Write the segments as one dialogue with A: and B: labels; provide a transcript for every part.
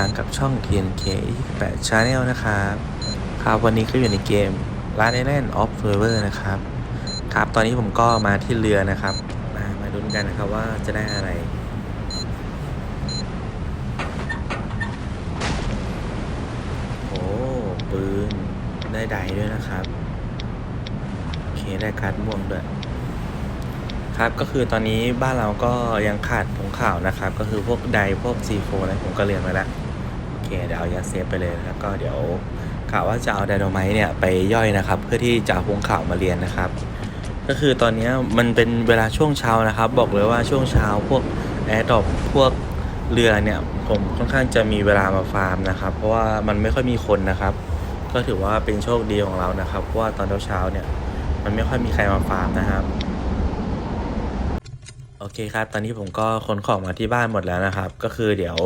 A: รั้งกับช่อง TNK 28 Channel นะครับครับวันนี้ก็อยู่ในเกม l a n Island of Forever นะครับ ครับตอนนี้ผมก็มาที่เรือนะครับ มามาลุ้นกันนะครับว่าจะได้อะไรโอ้ปืนได้ไดด้วยนะครับ โอเคได้การ์ดม่วงด้วยครับก็คือตอนนี้บ้านเราก็ยังขาดผงข่าวนะครับ ก็คือพวกไดพวก C4 อะไรผมก็เรียนไว้แล้ว เคเดี๋ยวเอายาเซฟไปเลยแล้วก็เดี๋ยวกะว่าจะเอาไดโนไมต์เนี่ยไปย่อยนะครับ เพื่อที่จะเอาผงข่าวมาเรียนนะครับ ก็คือตอนนี้มันเป็นเวลาช่วงเช้านะครับ บอกเลยว่าช่วงเช้าพวกแอร์ดรอปพวกเรือเนี่ยผมค่อนข้างจะมีเวลามาฟาร์มนะครับ เพราะว่ามันไม่ค่อยมีคนนะครับ ก็ถือว่าเป็นโชคดีของเรานะครับเพราะว่าตอนเช้าๆเนี่ยมันไม่ค่อยมีใครมาฟาร์มนะครับ โอเคครับ ตอนนี้ผมก็ขนของมาที่บ้านหมดแล้วนะครับ ก็คือเดี๋ยว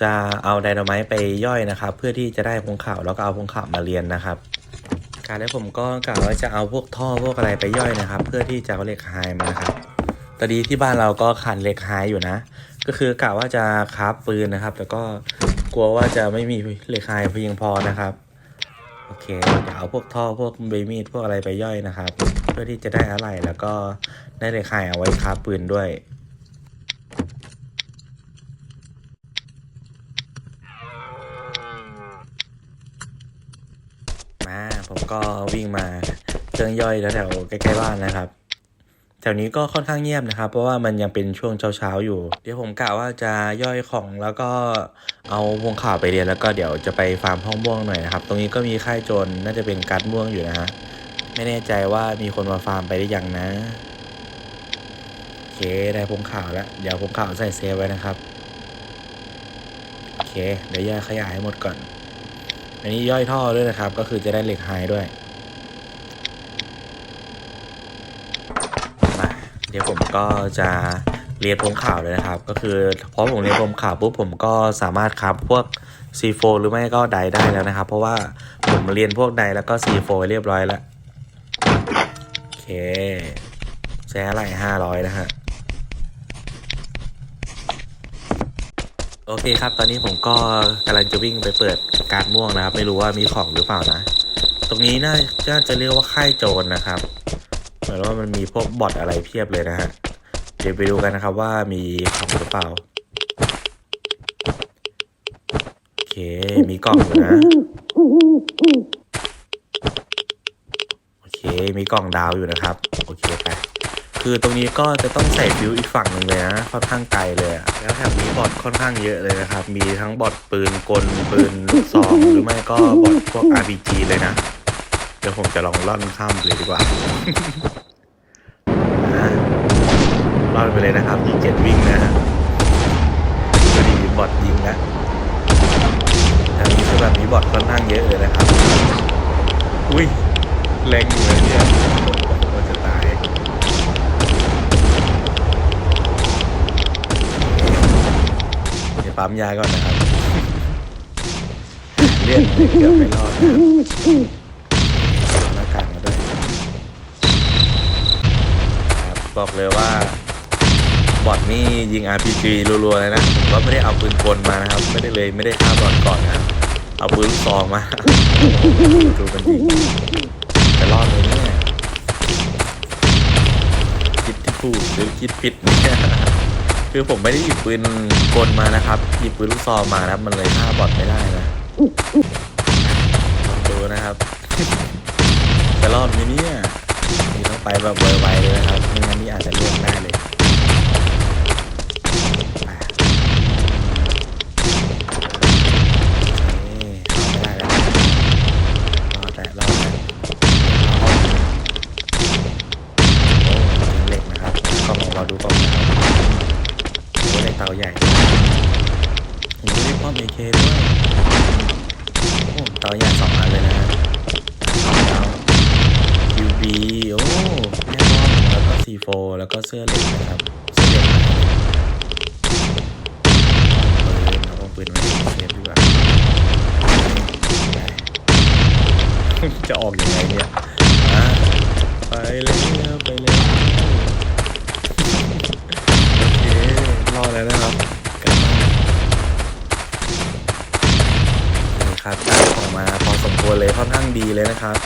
A: จะเอาไดโนไมต์ไปย่อยนะครับ เพื่อที่จะได้พงข่าวแล้วก็เอาพงข่าวมาเรียนนะครับการแล้วผมก็กะว่าจะเอาพวกท่อพวกอะไรไปย่อยนะครับ เพื่อที่จะเอาเหล็กไฮมานะครับตอนนี้ที่บ้านเราก็ขาดเหล็กไฮอยู่นะ ก็คือกะว่าจะคราฟปืนนะครับ แต่ก็กลัวว่าจะไม่มีเหล็กไฮเพียงพอนะครับ โอเคเดี๋ยวเอาพวกท่อพวกเบมีดพวกอะไรไปย่อยนะครับ พื่อที่จะได้อะไรแล้วก็ได้เล็กไฮเอาไว้คราปืนด้วย มาผมก็วิ่งมาเครื่องย่อยแถวๆใกล้ๆบ้านนะครับแถวนี้ก็ค่อนข้างเงียบนะครับ เพราะว่ามันยังเป็นช่วงเช้าๆอยู่ เดี๋ยวผมกะว่าจะย่อยของแล้วก็เอาวงข่าวไปเรียนแล้วก็เดี๋ยวจะไปฟาร์มห้องม่วงหน่อยนะครับ ตรงนี้ก็มีค่ายโจรน่าจะเป็นการ์ดม่วงอยู่นะฮะ ไม่แน่ใจว่ามีคนมาฟาร์มไปได้ยังนะโอเคได้พงข่าวแล้ว เดี๋ยวพงข่าวใส่เซฟไว้นะครับ โอเค เดี๋ยวย่อยขยายให้หมดก่อน อันนี้ย่อยท่อด้วยนะครับ ก็คือจะได้เหล็กไฮด้วยมาเดี๋ยวผมก็จะเรียนพงข่าวเลยนะครับ ก็คือพอผมเรียนพงข่าวปุ๊บผมก็สามารถครับพวก C4 หรือไม่ก็ไดได้แล้วนะครับ เพราะว่าผมเรียนพวกไดแล้วก็ C4 ไว้เรียบร้อยแล้ว ใช้อะไรห้าร้อยนะฮะ โอเคครับ ตอนนี้ผมก็กำลังจะวิ่งไปเปิดการม่วงนะครับ ไม่รู้ว่ามีของหรือเปล่านะ ตรงนี้น่าน่าจะเรียกว่าค่ายโจรนะครับ เหมือนว่ามันมีพวกบอทอะไรเพียบเลยนะฮะ เดี๋ยวไปดูกันนะครับว่ามีของหรือเปล่า โอเค มีกล่องอยู่นะ เคมีกล่องดาวอยู่นะครับ โอเคไปคือตรงนี้ก็จะต้องใส่ฟิวอีกฝั่งหนึ่งเลยนะค่อนข้างไกลเลยอะแล้วแถบนี้บอทค่อนข้างเยอะเลยนะครับ มีทั้งบอทปืนกลปืนลูกซองหรือไม่ก็บอทพวก RPG เลยนะ เดี๋ยวผมจะลองล่อนข้ามเลยดีกว่าอ่อดไปเลยนะครับยิงเจ็ดวิ่งนะฮะพอดีบอทยิงนะทางนี้คือแบบมีบอทค่อนข้างเยอะเลยนะครับ อุ้ย แรงอยู่เลยเนี่ยก็จะตายเดี๋ยวปั๊มยาก่อนนะครับเลื่อนเกือบไม่รอดนะครับเอาหน้ากากมาด้วยครับบอกเลยว่าบอทนี่ยิง RPG รัวๆเลยนะผมก็ไม่ได้เอาปืนกลมานะครับ ไม่ได้เลยไม่ได้ฆ่าบอทก่อนนะครับเอาปืนลูกซองมาดูมันยิงจะ รอดเลยเนี่ยคิดที่ถูกหรือคิดผิดเนี่ยคือผมไม่ได้หยิบปืนกลมานะครับหยิบปืนลูกซองมานะครับ มันเลยฆ่าบอทไม่ได้นะลองดูนะครับจะรอดไหมเนี่ยนี่ต้องไปแบบไวๆเลยนะครับไม่งั้นนี่อาจจะล่วงได้เลย เอเคด้วยโอ้เตาใหญ่สองอันเลยนะฮะเตา QB โอ้แม่ป้อมแล้วก็ C4 แล้วก็เสื้อเหล็กนะครับ เสื้อเหล็กปืนเอาพวกปืนมาเซฟดีกว่าจะออกยังไงเนี่ยอะไปเลยไปเลยโอเครอดแล้วนะครับ ครับได้ของมาพอสมควรเลยค่อนข้างดีเลยนะครับ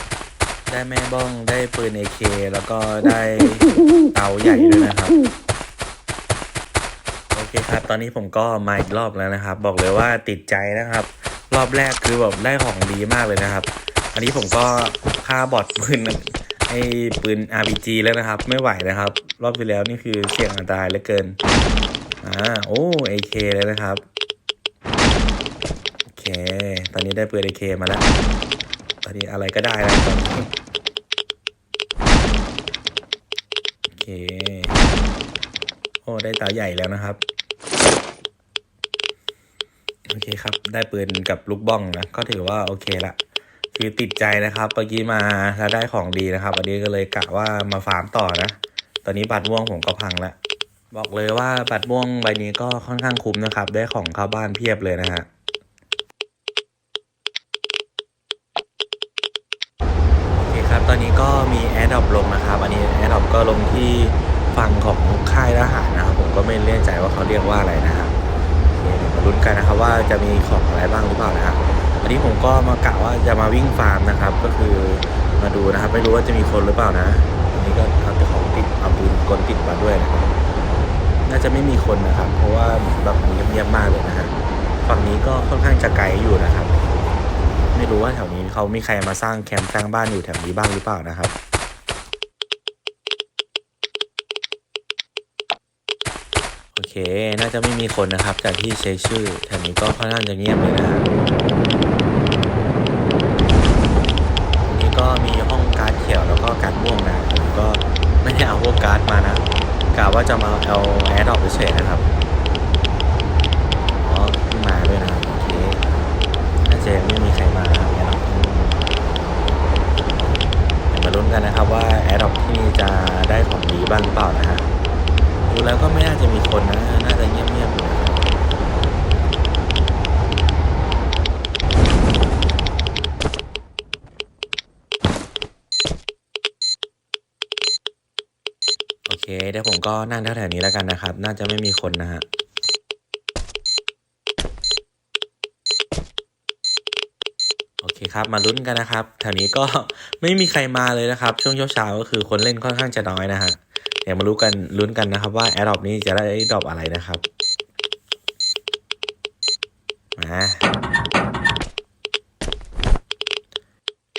A: ได้แม่บ้องได้ปืน AK แล้วก็ได้เตาใหญ่ด้วยนะครับโอเคครับ ตอนนี้ผมก็มาอีกรอบแล้วนะครับ บอกเลยว่าติดใจนะครับ รอบแรกคือแบบได้ของดีมากเลยนะครับ อันนี้ผมก็ค่าบอดปืนไอ้ปืน RPG แล้วนะครับ ไม่ไหวนะครับ รอบที่แล้วนี่คือเสี่ยงอันตรายเหลือเกินอ่าโอ้ AK เลยนะครับ โอเค ตอนนี้ได้ปืน AK มาแล้ว ตอนนี้อะไรก็ได้แล้วโอเค โอ้ ได้เตาใหญ่แล้วนะครับ โอเคครับ ได้ปืนกับลูกบ้องนะ ก็ถือว่าโอเคละ คือติดใจนะครับ เมื่อกี้มาแล้วได้ของดีนะครับ อันนี้ก็เลยกะว่ามาฟาร์มต่อนะ ตอนนี้บัตรม่วงผมก็พังละบอกเลยว่าบัตรม่วงใบนี้ก็ค่อนข้างคุ้มนะครับ ได้ของเข้าบ้านเพียบเลยนะฮะ โอเคครับ ตอนนี้ ก็มีแอร์ดอปลงนะครับ อันนี้แอร์ดอปก็ลงที่ฝั่งของค่ายทหารนะครับ ผมก็ไม่แน่ใจว่าเขาเรียกว่าอะไรนะครับเดี๋ยวมาลุ้นกันนะครับว่าจะมีของอะไรบ้างหรือเปล่านะครับอันนี้ผมก็มากะว่าจะมาวิ่งฟาร์มนะครับ ก็คือมาดูนะครับ ไม่รู้ว่าจะมีคนหรือเปล่านะอันนี้ก็เอาแต่ของติดเอาปืนกลติดมาด้วยนะครับน่าจะไม่มีคนนะครับ เพราะว่าแบบมันเงียบๆมากเลยนะฮะฝั่งนี้ก็ค่อนข้างจะไกลอยู่นะครับ ไม่รู้ว่าแถวนี้เขามีใครมาสร้างแคมป์สร้างบ้านอยู่แถวนี้บ้างหรือเปล่านะครับโอเค น่าจะไม่มีคนนะครับจากที่เช็คชื่อแถวนี้ก็ค่อนข้างจะเงียบเลยนะตรงนี้ก็มีห้องการ์ดเขียวแล้วก็การ์ดม่วงนะผมก็ไม่ได้เอาพวกการ์ดมานะกะว่าจะมาเอาแอร์ดรอปเฉยๆนะครับอ๋อมาด้วยนะโอเคน่าจะยังไม่มีใครมาครับแอร์ดรอปเดี๋ยวมา ลุ้นกันนะครับว่าแอร์ดอปที่นี่จะได้ของดีบ้างหรือเปล่านะฮะดูแล้วก็ไม่น่าจะมีคนนะ น่าจะเงียบๆอยู่นะครับโอเคเดี๋ยวผมก็นั่งแถวๆนี้แล้วกันนะครับ น่าจะไม่มีคนนะฮะ โอ เคครับมาลุ้นกันนะครับแถวนี้ก็ไม่มีใครมาเลยนะครับ ช่วงเช้าๆก็คือคนเล่นค่อนข้างจะน้อยนะฮะเดี๋ยวมารู้กันลุ้นกันนะครับว่าแอร์ดรอปนี้จะได้ดรอปอะไรนะครับมา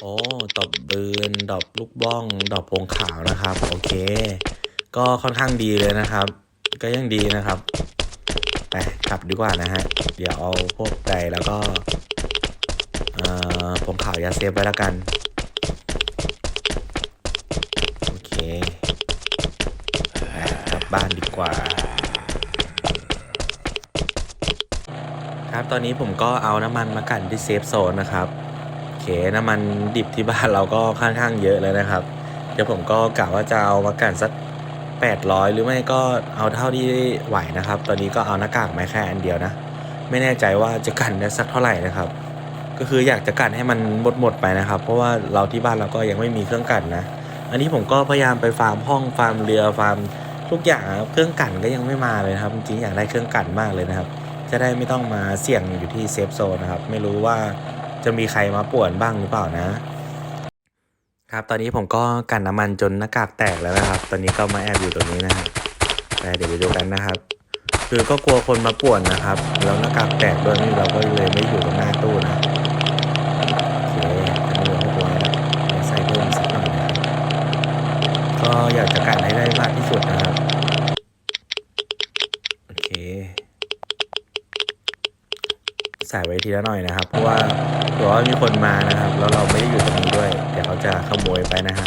A: โอ้ดรอปปืนดรอปลูกบ้องดรอปวงขาวนะครับ โอเค ก็ค่อนข้างดีเลยนะครับ ก็ยังดีนะครับไปกลับดีกว่านะฮะ เดี๋ยวเอาพวกใดแล้วก็ อย่าวยาเซฟไว้แล้วกัน โอเค กลับบ้านดีกว่า ครับตอนนี้ผมก็เอาน้ำมันมากันที่เซฟโซนนะครับโอเคน้ำมันดิบที่บ้านเราก็ค่อนข้างเยอะเลยนะครับ เดี๋ยวผมก็กะว่าจะเอามากันสัก800 หรือไม่ก็เอาเท่าที่ไหวนะครับ ตอนนี้ก็เอาหน้ากากมาแค่อันเดียวนะ ไม่แน่ใจว่าจะกันได้สักเท่าไหร่นะครับ ก็คืออยากจะกันให้มันหมดหมดไปนะครับ เพราะว่าเราที่บ้านเราก็ยังไม่มีเครื่องกันนะ อันนี้ผมก็พยายามไปฟาร์มห้องฟาร์มเรือฟาร์มทุกอย่างครับเครื่องกันก็ยังไม่มาเลยครับจริงอยากได้เครื่องกันมากเลยนะครับ จะได้ไม่ต้องมาเสี่ยงอยู่ที่เซฟโซนนะครับ ไม่รู้ว่าจะมีใครมาป่วนบ้างหรือเปล่านะครับตอนนี้ผมก็กันน้ำมันจนหน้ากากแตกแล้วนะครับ ตอนนี้ก็มาแอบอยู่ตรงนี้นะครับแต่เดี๋ยวไปดูกันนะครับคือก็กลัวคนมาป่วนนะครับ แล้วหน้ากากแตกด้วยนี่เราก็เลยไม่อยู่ตรงหน้าตู้นะ โอเคอันนี้หกร้อยแล้วเดี๋ยวใส่เพิ่มสักหน่อยนะครับ ก็อยากจะกันให้ได้มากที่สุดนะครับ โอเค ใส่ไว้ทีละหน่อยนะครับ เพราะว่าเผื่อว่ามีคนมานะครับ แล้วเราไม่ได้อยู่ตรงนี้ด้วย เดี๋ยวเขาจะขโมยไปนะฮะ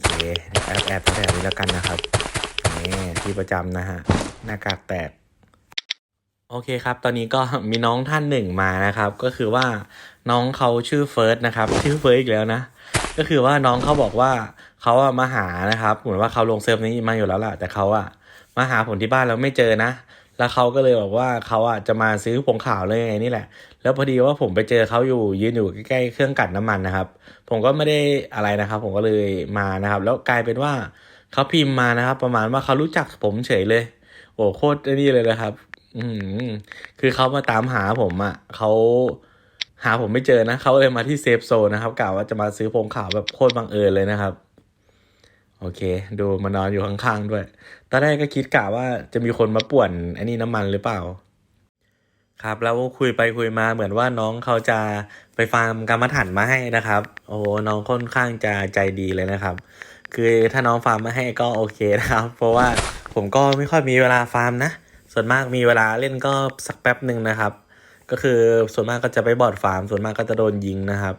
A: โอเคแอบแอบแถวนี้แล้วกันนะครับนี่ที่ประจำนะฮะหน้ากากแตกโอเคครับ ตอนนี้ก็มีน้องท่านหนึ่งมานะครับ ก็คือว่าน้องเขาชื่อเฟิร์สนะครับ ชื่อเฟิร์สอีกแล้วนะ ก็คือว่าน้องเขาบอกว่าเขาอะมาหานะครับ เหมือนว่าเขาลงเซิร์ฟนี้มาอยู่แล้วล่ะ แต่เขาอะมาหาผมที่บ้านแล้วไม่เจอนะ แล้วเขาก็เลยบอกว่าเขาอะจะมาซื้อผงขาวเลยไงนี่แหละ แล้วพอดีว่าผมไปเจอเขาอยู่ยืนอยู่ใกล้ๆเครื่องกัดน้ำมันนะครับ ผมก็ไม่ได้อะไรนะครับ ผมก็เลยมานะครับ แล้วกลายเป็นว่าเขาพิมพ์มานะครับ ประมาณว่าเขารู้จักผมเฉยเลย โอ้โคตรนี่เลยนะครับ อืมคือเขามาตามหาผมอะ่ะเขา หาผมไม่เจอนะเขาเลยมาที่เซฟโซนนะครับกล่าวว่าจะมาซื้อพงขาวแบบโคตรบังเอิญเลยนะครับ โอเค ดูมานอนอยู่ข้างๆด้วย ตอนแรกก็คิดกะว่าจะมีคนมาป่วนไอ้นี่น้ำมันหรือเปล่า ครับ แล้วคุยไปคุยมาเหมือนว่าน้องเขาจะไปฟาร์มกรรมฐานมาให้นะครับ โอ้น้องค่อนข้างจะใจดีเลยนะครับ คือถ้าน้องฟาร์มมาให้ก็โอเคนะครับ เพราะว่าผมก็ไม่ค่อยมีเวลาฟาร์มนะ ส่วนมากมีเวลาเล่นก็สักแป๊บหนึ่งนะครับ ก็คือส่วนมากก็จะไปบอดฟาร์ม ส่วนมากก็จะโดนยิงนะครับ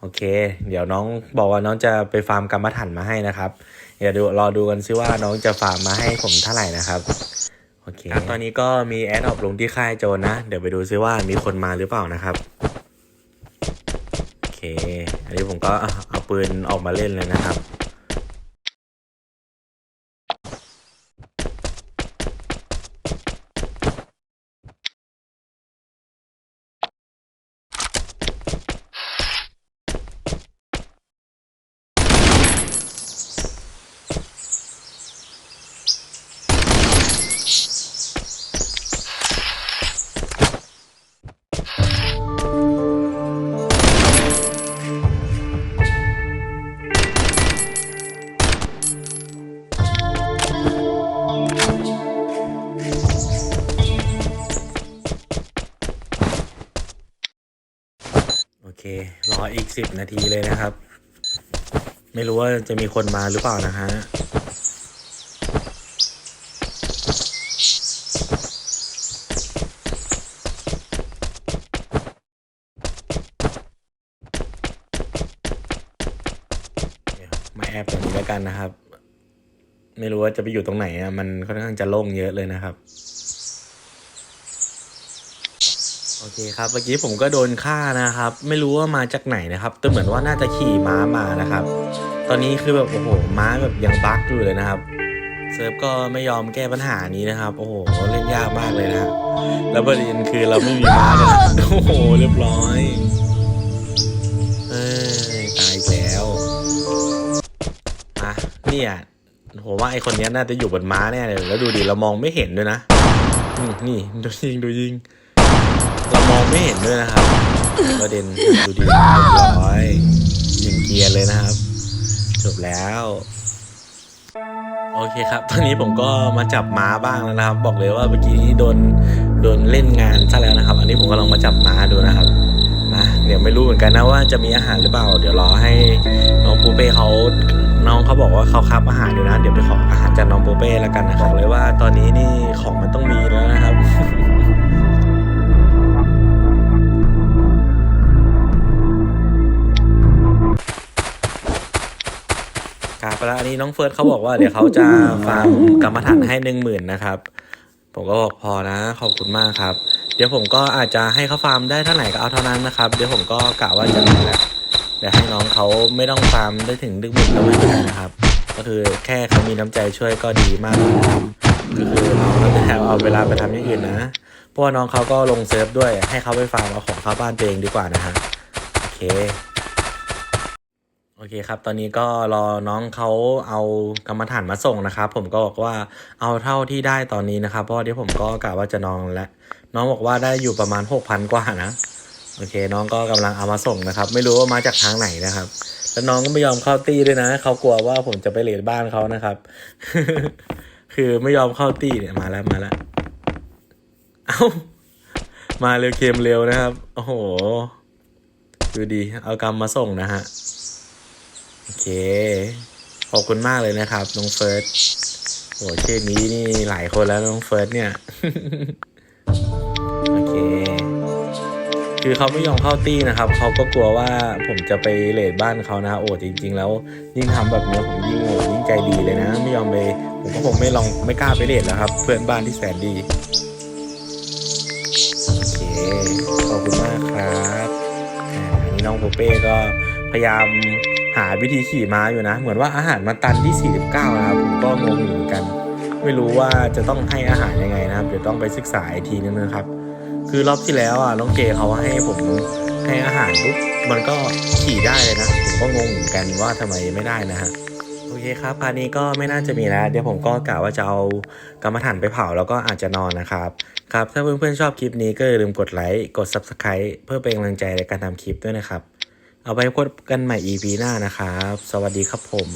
A: โอเค เดี๋ยวน้องบอกว่าน้องจะไปฟาร์มกรรมฐานมาให้นะครับเดี๋ยวดูรอดูกันซิว่าน้องจะฟาร์มมาให้ผมเท่าไหร่นะครับโอเคครับตอนนี้ก็มีแอดออปลงที่ค่ายโจรนะ เดี๋ยวไปดูซิว่ามีคนมาหรือเปล่านะครับโอเค อันนี้ผมก็เอาปืนออกมาเล่นเลยนะครับ เค รออีกสิบนาทีเลยนะครับ ไม่รู้ว่าจะมีคนมาหรือเปล่านะฮะมาแอบตรงนี้แล้วกันนะครับ ไม่รู้ว่าจะไปอยู่ตรงไหนอะมันค่อนข้างจะโล่งเยอะเลยนะครับ โอเคครับเมื่อกี้ผมก็โดนฆ่านะครับ ไม่รู้ว่ามาจากไหนนะครับแต่เหมือนว่าน่าจะขี่ม้ามานะครับ ตอนนี้คือแบบโอ้โหม้าแบบยังบั๊กอยู่เลยนะครับเซิร์ฟก็ไม่ยอมแก้ปัญหานี้นะครับโอ้โหเล่นยากมากเลยนะแล้วประเด็นคือเราไม่มีม้าเลยโอ้โหเรียบร้อยเอ้ยตายแล้วอะเนี่ยผมว่าไอคนนี้น่าจะอยู่บนม้าแน่เลยแล้วดูดิเรามองไม่เห็นด้วยนะนี่ดูยิงดูยิง เรามองไม่เห็นด้วยนะครับประเด็นดูดีเรียบร้อยหยิงเกียร์เลยนะครับ จบแล้วโอเคครับตอนนี้ผมก็มาจับม้าบ้างแล้วนะครับ บอกเลยว่าเมื่อกี้นี้โดนโดนเล่นงานซะแล้วนะครับ อันนี้ผมก็ลองมาจับม้าดูนะครับนะเดี๋ยวไม่รู้เหมือนกันนะว่าจะมีอาหารหรือเปล่า เดี๋ยวรอให้น้องปูเป้เขาน้องเขาบอกว่าเขาคับอาหารอยู่นะ เดี๋ยวไปขออาหารจากน้องปูเป้แล้วกันนะครับเลยว่าตอนนี้นี่ของมันต้องมีแล้วนะครับ ครับแล้วอันนี้น้องเฟิร์สเขาบอกว่าเดี๋ยวเขาจะฟาร์มกรรมฐานให้หนึ่งหมื่นนะครับ ผมก็บอกพอนะขอบคุณมากครับ เดี๋ยวผมก็อาจจะให้เขาฟาร์มได้เท่าไหร่ก็เอาเท่านั้นนะครับ เดี๋ยวผมก็กะว่าจะนี่แหละเดี๋ยวให้น้องเขาไม่ต้องฟาร์มได้ถึงหนึ่งหมื่นก็ไม่เป็นไรนะครับ ก็คือแค่เขามีน้ำใจช่วยก็ดีมากนะครับก็คือน้องก็จะเอาเวลาไปทำอย่างอื่นนะเพราะว่าน้องเขาก็ลงเซิร์ฟด้วยให้เขาไปฟาร์มเอาของเข้าบ้านตัวเองดีกว่านะฮะโอเค โอเคครับ ตอนนี้ก็รอน้องเขาเอากรรมฐานมาส่งนะครับ ผมก็บอกว่าเอาเท่าที่ได้ตอนนี้นะครับ เพราะว่าเดี๋ยวผมก็กะว่าจะนอนแล้วน้องบอกว่าได้อยู่ประมาณหกพันกว่านะ โอเค น้องก็กำลังเอามาส่งนะครับ ไม่รู้ว่ามาจากทางไหนนะครับ แล้วน้องก็ไม่ยอมเข้าตีด้วยนะ เขากลัวว่าผมจะไปเลดบ้านเขานะครับ คือไม่ยอมเข้าตีเนี่ยมาแล้วมาแล้ว เอ้า มาเร็วเกมเร็วนะครับ โอ้โห ดูดี เอากรรมมาส่งนะฮะ โอเค ขอบคุณมากเลยนะครับ น้องเฟิร์สโหชื่อนี้นี่หลายคนแล้วน้องเฟิร์สเนี่ย โอเค คือเขาไม่ยอมเข้าตี้นะครับ เขาก็กลัวว่าผมจะไปเลดบ้านเขานะโอ้จริง ๆ แล้วยิ่งทำแบบนี้ผมยิ่งโอ้ยิ่งใจดีเลยนะ ไม่ยอมไปผมก็คงไม่ลองไม่กล้าไปเลดแล้วครับ เพื่อนบ้านที่แสนดีโอเคขอบคุณมากครับนนี้น้องโปเป้ก็พยายาม หาวิธีขี่ม้าอยู่นะ เหมือนว่าอาหารมันตันที่ 49 นะครับผมก็งงเหมือนกัน ไม่รู้ว่าจะต้องให้อาหารยังไงนะครับเดี๋ยวต้องไปศึกษาอีกทีนึงนะครับ คือรอบที่แล้วอะน้องเกเขาให้ผมให้อาหารปุ๊บมันก็ขี่ได้เลยนะผมก็งงเหมือนกันว่าทำไมไม่ได้นะฮะโอเคครับคราวนี้ก็ไม่น่าจะมีแล้ว เดี๋ยวผมก็กะว่าจะเอากรรมฐานไปเผาแล้วก็อาจจะนอนนะครับครับถ้าเพื่อนๆชอบคลิปนี้ก็อย่าลืมกดไลค์กด Subscribe เพื่อเป็นกำลังใจในการทำคลิปด้วยนะครับ เอาไว้พบกันใหม่ EP หน้านะครับ สวัสดีครับผม